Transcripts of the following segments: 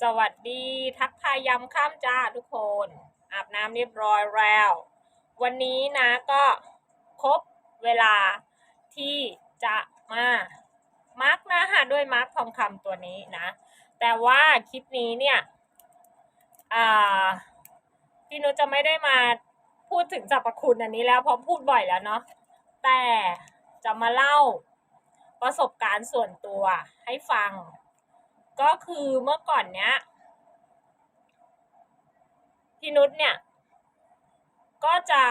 สวัสดีทักทายยามข้ามจ้าทุกคน อาบน้ำเรียบร้อยแล้ว วันนี้นะก็ครบเวลาที่จะมามาร์กน้าหาด้วยมาร์กทองคำตัวนี้นะ แต่ว่าคลิปนี้เนี่ยพี่นุจะไม่ได้มาพูดถึงสรรพคุณอันนี้แล้วเพราะพูดบ่อยแล้วเนาะแต่จะมาเล่าประสบการณ์ส่วนตัวให้ฟัง ก็คือเมื่อก่อนเนี้ยพี่นุชเนี่ย ก็จะ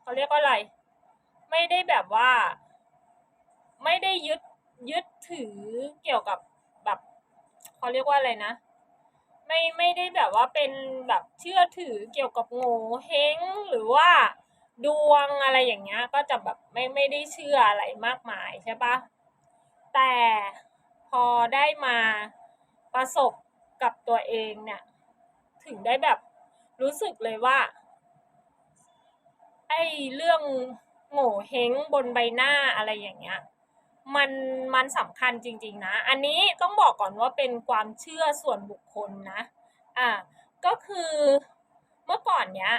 เขาเรียกว่าอะไร ไม่ได้แบบว่า ไม่ได้ยึดยึดถือเกี่ยวกับแบบเขาเรียกว่าอะไรนะ ไม่ไม่ได้แบบว่าเป็นแบบเชื่อถือเกี่ยวกับโง่เฮงหรือว่าดวงอะไรอย่างเงี้ย ก็จะแบบไม่ไม่ได้เชื่ออะไรมากมายใช่ปะแต่ อได้มาประสบกับตัวเองเนี่ย ถึงได้แบบรู้สึกเลยว่า ไอ้เรื่องโง่เฮงบนใบหน้าอะไรอย่างเงี้ย มันมันสำคัญจริง ๆ นะ อันนี้ต้องบอกก่อนว่าเป็นความเชื่อส่วนบุคคลนะ อ่า ก็คือเมื่อก่อนเนี้ย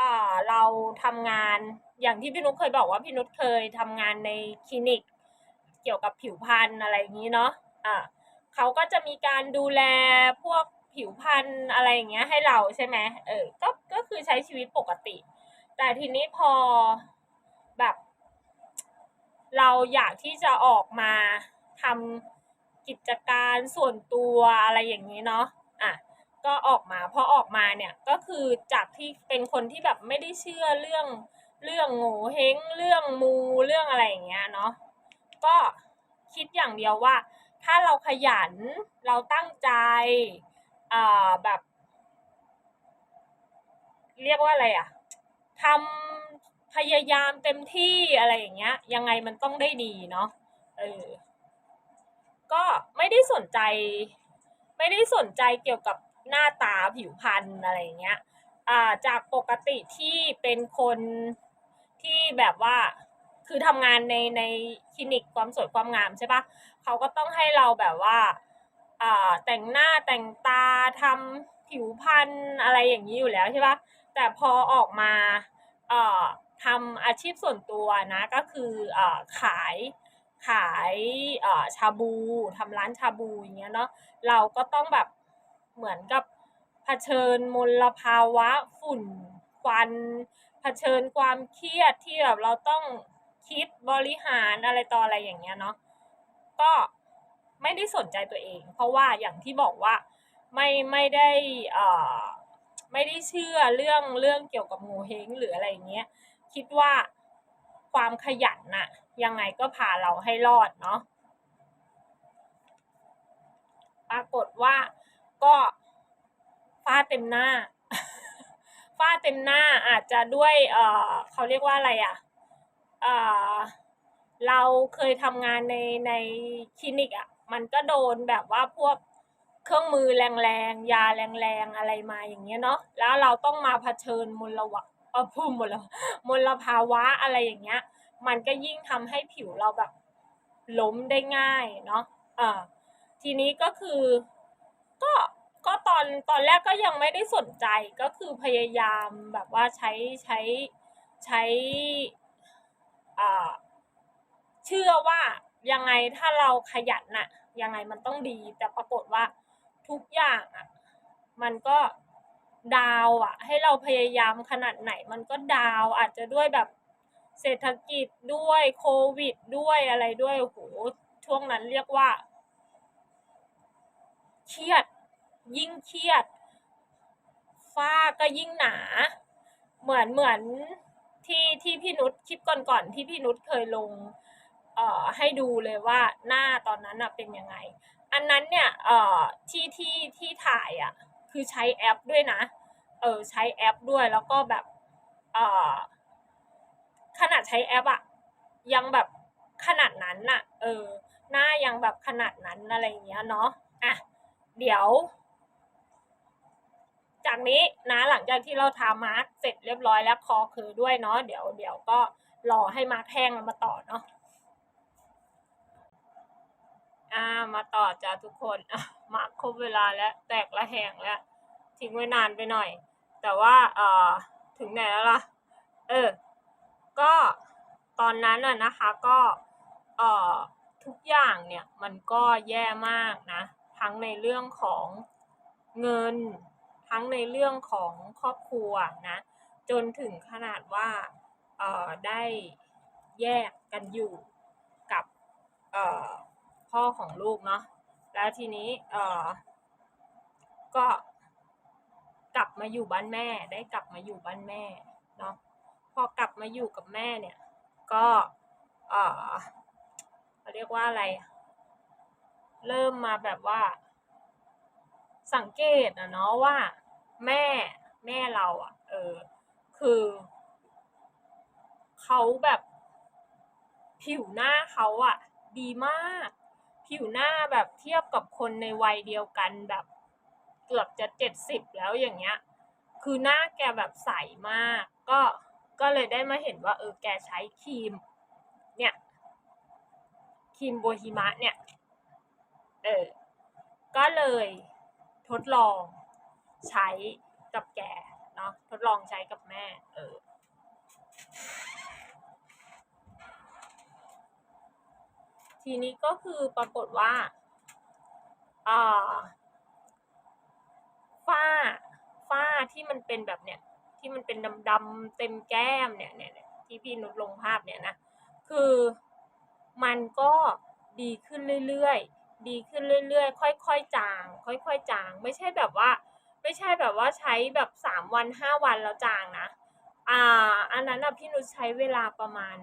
อ่าเราทำงานอย่างที่พี่นุชเคยบอกว่าพี่นุชเคยทำงานในคลินิก เกี่ยวกับผิวพรรณอะไรอย่างนี้เนาะอ่าเขาก็จะมีการดูแลพวกผิวพรรณอะไรอย่างเงี้ยให้เราใช่ไหมเออก็ก็คือใช้ชีวิตปกติ แต่ทีนี้พอแบบ เราอยากที่จะออกมาทำกิจการส่วนตัวอะไรอย่างนี้เนาะอะก็ออกมาพอออกมาเนี่ยก็คือจากที่เป็นคนที่แบบไม่ได้เชื่อเรื่องเรื่องโง่เฮงเรื่องมูเรื่องอะไรอย่างเงี้ยเนาะ ก็คิดอย่างเดียวว่า ถ้าเราขยันเราตั้งใจอ่าแบบ เรียกว่าอะไรอะทำพยายามเต็มที่อะไรอย่างเงี้ย ยังไงมันต้องได้ดีเนาะเออก็ไม่ได้สนใจ ไม่ได้สนใจเกี่ยวกับหน้าตาผิวพรรณอะไรอย่างเงี้ยอ่าจากปกติที่เป็นคนที่แบบว่า คือทำงานในในคลินิกความสวยความงามใช่ปะเขาก็ต้องให้เราแบบว่าแต่งหน้าแต่งตาทำผิวพรรณอะไรอย่างนี้อยู่แล้วใช่ปะแต่พอออกมาทำอาชีพส่วนตัวนะก็คืออขายขายชาบูทำร้านชาบูอย่างเงี้ยเนาะเราก็ต้องแบบเหมือนกับเผชิญมลภาวะฝุ่นควันเผชิญความเครียดที่แบบเราต้อง คิดบริหารอะไรต่ออะไรอย่างเงี้ยเนาะก็ไม่ได้สนใจตัวเอง เพราะว่าอย่างที่บอกว่าไม่ไม่ได้อ่อไม่ได้เชื่อเรื่องเรื่องเกี่ยวกับโงเฮงหรืออะไรเงี้ยคิดว่าความขยันน่ะยังไงก็พาเราให้รอดเนาะปรากฏว่าก็ฟาดเต็มหน้าฟาดเต็มหน้าอาจจะด้วยเออเขาเรียกว่าอะไรอะเอ่อ เราเคยทำงานในในคลินิกอะมันก็โดนแบบว่าพวกเครื่องมือแรงๆ ยาแรงๆ อะไรมาอย่างเงี้ยเนาะแล้วเราต้องมาเผชิญมลวะเออพูดมลวะมลภาวะอะไรอย่างเงี้ย มันก็ยิ่งทำให้ผิวเราแบบล้มได้ง่ายเนาะเออทีนี้ก็คือก็ก็ตอนตอนแรกก็ยังไม่ได้สนใจก็คือพยายามแบบว่าใช้ใช้ใช้ เชื่อว่ายังไงถ้าเราขยันน่ะ ยังไงมันต้องดี แต่ปรากฏว่าทุกอย่างอะ มันก็ดาวอะ ให้เราพยายามขนาดไหน มันก็ดาวอาจจะด้วยแบบเศรษฐกิจด้วยโควิดด้วยอะไรด้วยโอ้โหช่วงนั้นเรียกว่าเครียด ยิ่งเครียด ฝ้าก็ยิ่งหนา เหมือนเหมือน ที่ที่พี่นุชคลิปก่อนๆที่พี่นุชเคยลงเอ่อให้ดูเลยว่าหน้าตอนนั้นอะเป็นยังไง อันนั้นเนี่ยเอ่อที่ที่ที่ถ่ายอะคือใช้แอปด้วยนะเออใช้แอปด้วยแล้วก็แบบเอ่อขนาดใช้แอปอะยังแบบขนาดนั้นน่ะ เออ หน้ายังแบบขนาดนั้นอะไรอย่างเงี้ยเนาะอะเดี๋ยว จากนี้นะหลังจากที่เราทามาร์กเสร็จเรียบร้อยแล้วคอคือด้วยเนาะเดี๋ยวเดี๋ยวก็รอให้มาร์กแห้งแล้วมาต่อเนาะอ่ามาต่อจ้าทุกคนอะมาครบเวลาแล้วแตกละแหงแล้วทิ้งไว้นานไปหน่อย แต่ว่าเอ่อถึงไหนแล้วล่ะเออก็ตอนนั้นน่ะนะคะก็เอ่อทุกอย่างเนี่ยมันก็แย่มากนะ ทั้งในเรื่องของเงิน ทั้งในเรื่องของครอบครัวนะ จนถึงขนาดว่าได้แยกกันอยู่กับพ่อของลูกเนาะแล้วทีนี้ก็กลับมาอยู่บ้านแม่ ได้กลับมาอยู่บ้านแม่เนาะพอกลับมาอยู่กับแม่เนี่ย ก็เขาเรียกว่าอะไร เริ่มมาแบบว่า สังเกตอะเนาะว่า แม่แม่เราอะเออ คือเขาแบบผิวหน้าเขาอะดีมาก ผิวหน้าแบบเทียบกับคนในวัยเดียวกันแบบเกือบจะ70แล้วอย่างเงี้ย คือหน้าแกแบบใสมาก ก็ก็เลยได้มาเห็นว่า เออแกใช้ครีม เนี่ยครีมโบฮิมะเนี่ย เออ ก็เลย ทดลองใช้กับแกเนาะทดลองใช้กับแม่ เออทีนี้ก็คือปรากฏว่าอ่าฝ้าฝ้าที่มันเป็นแบบเนี้ยที่มันเป็นดำๆเต็มแก้มเนี่ยเนี่ยที่พี่นุชลงภาพเนี่ยนะ คือมันก็ดีขึ้นเรื่อยๆ ดีขึ้นเรื่อยๆ ค่อยๆ จาง ค่อยๆ จาง ไม่ใช่แบบว่า ไม่ใช่แบบว่าใช้แบบ3วัน5วันแล้วจางนะ อ่า อันนั้นน่ะพี่นุชใช้เวลาประมาณ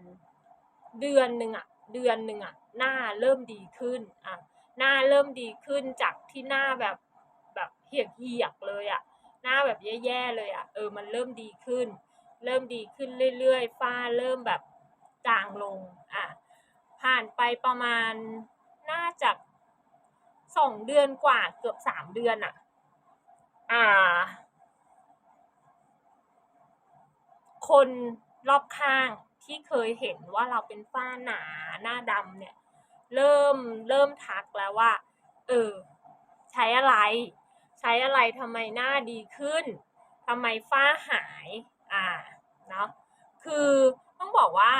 เดือนหนึ่งอะ เดือนหนึ่งอะ หน้าเริ่มดีขึ้น อ่าหน้าเริ่มดีขึ้นจากที่หน้าแบบแบบเหี่ยกเลยอะ หน้าแบบแย่ๆเลยอะ เออ มันเริ่มดีขึ้น เริ่มดีขึ้นเรื่อยๆ ฝ้าเริ่มแบบจางลง อ่าผ่านไปประมาณน่าจะ 2เดือนกว่าเกือบ3เดือนอะอ่า คนรอบข้างที่เคยเห็นว่าเราเป็นฝ้าหนาหน้าดำเนี่ย เริ่มเริ่มทักแล้วว่า เออ ใช้อะไร ใช้อะไรทำไมหน้าดีขึ้นทำไมฝ้าหาย อ่า เนาะคือต้องบอกว่า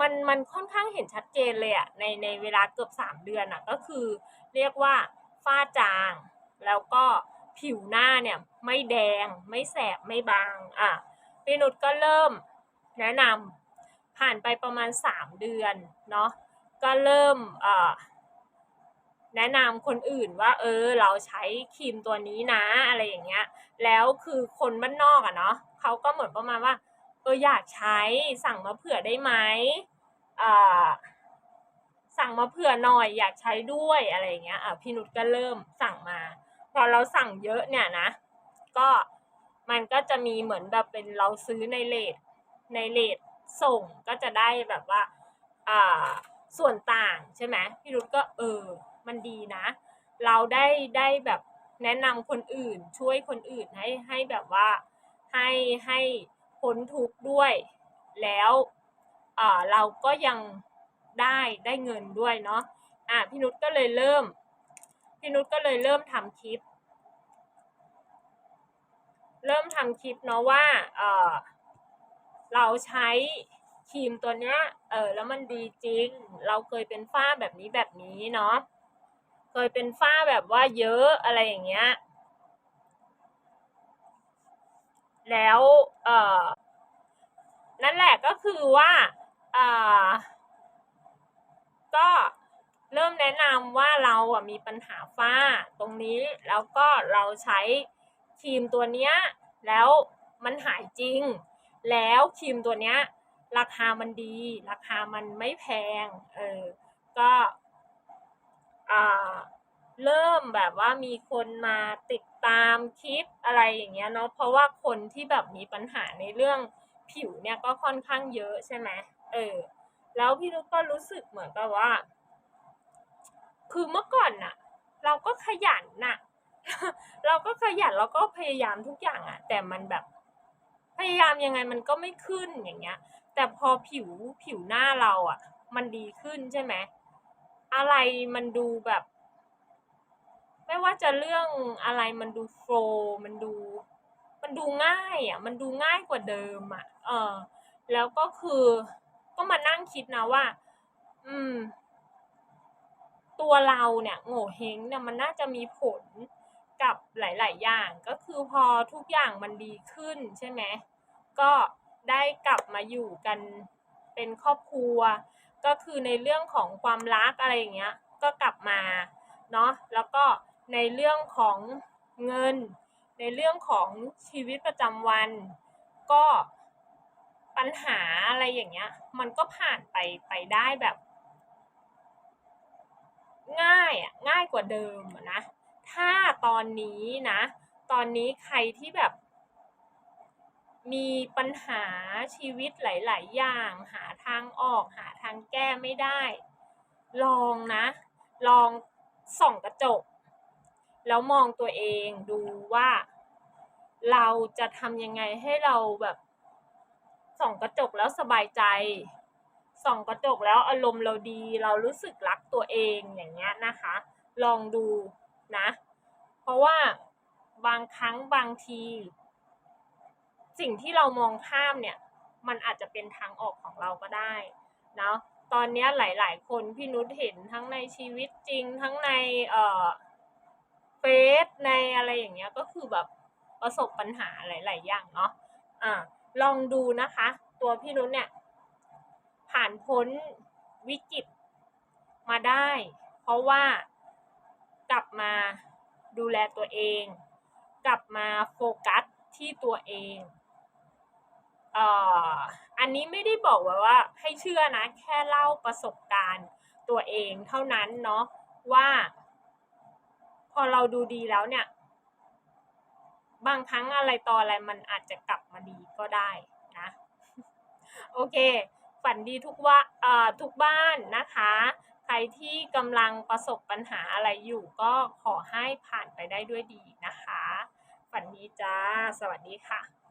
มันมันค่อนข้างเห็นชัดเจนเลยอะในในเวลาเกือบ 3 เดือนอะก็คือเรียกว่าฝ้าจาง แล้วก็ผิวหน้าเนี่ยไม่แดงไม่แสบไม่บางอ่าพี่นุชก็เริ่มแนะนำผ่านไปประมาณ 3 เดือนเนาะก็เริ่มเอ่อแนะนำคนอื่นว่า เออ เราใช้ครีมตัวนี้นะอะไรอย่างเงี้ย แล้วคือคนบ้านนอกอะเนาะเขาก็เหมือนประมาณว่า เอออยากใช้สั่งมาเผื่อได้ไหมอ่าสั่งมาเผื่อหน่อยอยากใช้ด้วยอะไรเงี้ยอ่าพี่นุชก็เริ่มสั่งมา พอเราสั่งเยอะเนี่ยนะ ก็มันก็จะมีเหมือนแบบเป็นเราซื้อในเรตในเรตส่งก็จะได้แบบว่าอ่าส่วนต่างใช่ไหมพี่นุชก็เออ มันดีนะ เราได้ได้แบบแนะนำคนอื่นช่วยคนอื่นให้ให้แบบว่าให้ให้ พ้นทุกข์ด้วย แล้วเราก็ยังได้ได้เงินด้วยเนาะอ่าพี่นุชก็เลยเริ่ม พี่นุชก็เลยเริ่มทำคลิป เริ่มทำคลิปเนาะว่าเออเราใช้ครีมตัวเนี้ย เออแล้วมันดีจริง เราเคยเป็นฝ้าแบบนี้แบบนี้เนาะ เคยเป็นฝ้าแบบว่าเยอะอะไรอย่างเงี้ย แล้วเออนั่นแหละก็คือว่าอ่าก็เริ่มแนะนำว่าเราอะมีปัญหาฝ้าตรงนี้แล้วก็เราใช้ครีมตัวเนี้ยแล้วมันหายจริง แล้วครีมตัวเนี้ยราคามันดี ราคามันไม่แพง เออ ก็อ่าเริ่มแบบว่ามีคนมาติด ตามคลิปอะไรอย่างเงี้ยเนาะเพราะว่าคนที่แบบมีปัญหาในเรื่องผิวเนี่ยก็ค่อนข้างเยอะใช่ไหมเออ แล้วพี่นุชก็รู้สึกเหมือนกับว่า คือเมื่อก่อนน่ะ เราก็ขยันน่ะ เราก็ขยันเราก็พยายามทุกอย่างอะแต่มันแบบ พยายามยังไงมันก็ไม่ขึ้นอย่างเงี้ย แต่พอผิวผิวหน้าเราอะมันดีขึ้นใช่ไหมอะไรมันดูแบบ ไม่ว่าจะเรื่องอะไรมันดูโฟล์มันดู มันดูง่ายอะ มันดูง่ายกว่าเดิมอะ เออ แล้วก็คือก็มานั่งคิดนะว่า อืม ตัวเราเนี่ย โง่เฮงเนี่ยมันน่าจะมีผลกับหลาย ๆ อย่างก็คือพอทุกอย่างมันดีขึ้นใช่ไหมก็ได้กลับมาอยู่กันเป็นครอบครัว ก็คือในเรื่องของความรักอะไรอย่างเงี้ย ก็กลับมาเนาะแล้วก็ ในเรื่องของเงิน ในเรื่องของชีวิตประจำวัน ก็ปัญหาอะไรอย่างเงี้ย มันก็ผ่านไปไปได้แบบ ง่ายอะง่ายกว่าเดิมนะ ถ้าตอนนี้นะ ตอนนี้ใครที่แบบ มีปัญหาชีวิตหลาย ๆ อย่าง หาทางออกหาทางแก้ไม่ได้ ลองนะ ลองส่องกระจก แล้วมองตัวเองดูว่าเราจะทำยังไงให้เราแบบส่องกระจกแล้วสบายใจส่องกระจกแล้วอารมณ์เราดี เรารู้สึกรักตัวเองอย่างเงี้ยนะคะ ลองดูนะ เพราะว่าบางครั้งบางที สิ่งที่เรามองข้ามเนี่ย มันอาจจะเป็นทางออกของเราก็ได้เนาะตอนนี้ยหลาย ๆ คนพี่นุชเห็นทั้งในชีวิตจริงทั้งในเอ่อ ฟซในอะไรอย่างเงี้ยก็คือแบบประสบปัญหาหลาย ๆ อย่างเนาะอ่าลองดูนะคะ ตัวพี่นุชเนี่ย ผ่านพ้นวิกฤตมาได้ เพราะว่ากลับมาดูแลตัวเอง กลับมาโฟกัสที่ตัวเองเอ่ออันนี้ไม่ได้บอกว่าว่าให้เชื่อนะ แค่เล่าประสบการณ์ตัวเองเท่านั้นเนาะว่า พอเราดูดีแล้วเนี่ย บางครั้งอะไรต่ออะไรมันอาจจะกลับมาดีก็ได้นะ โอเค ฝันดีทุกว่าเอ่อทุกบ้านนะคะ ใครที่กำลังประสบปัญหาอะไรอยู่ก็ขอให้ผ่านไปได้ด้วยดีนะคะ ฝันดีจ้า สวัสดีค่ะ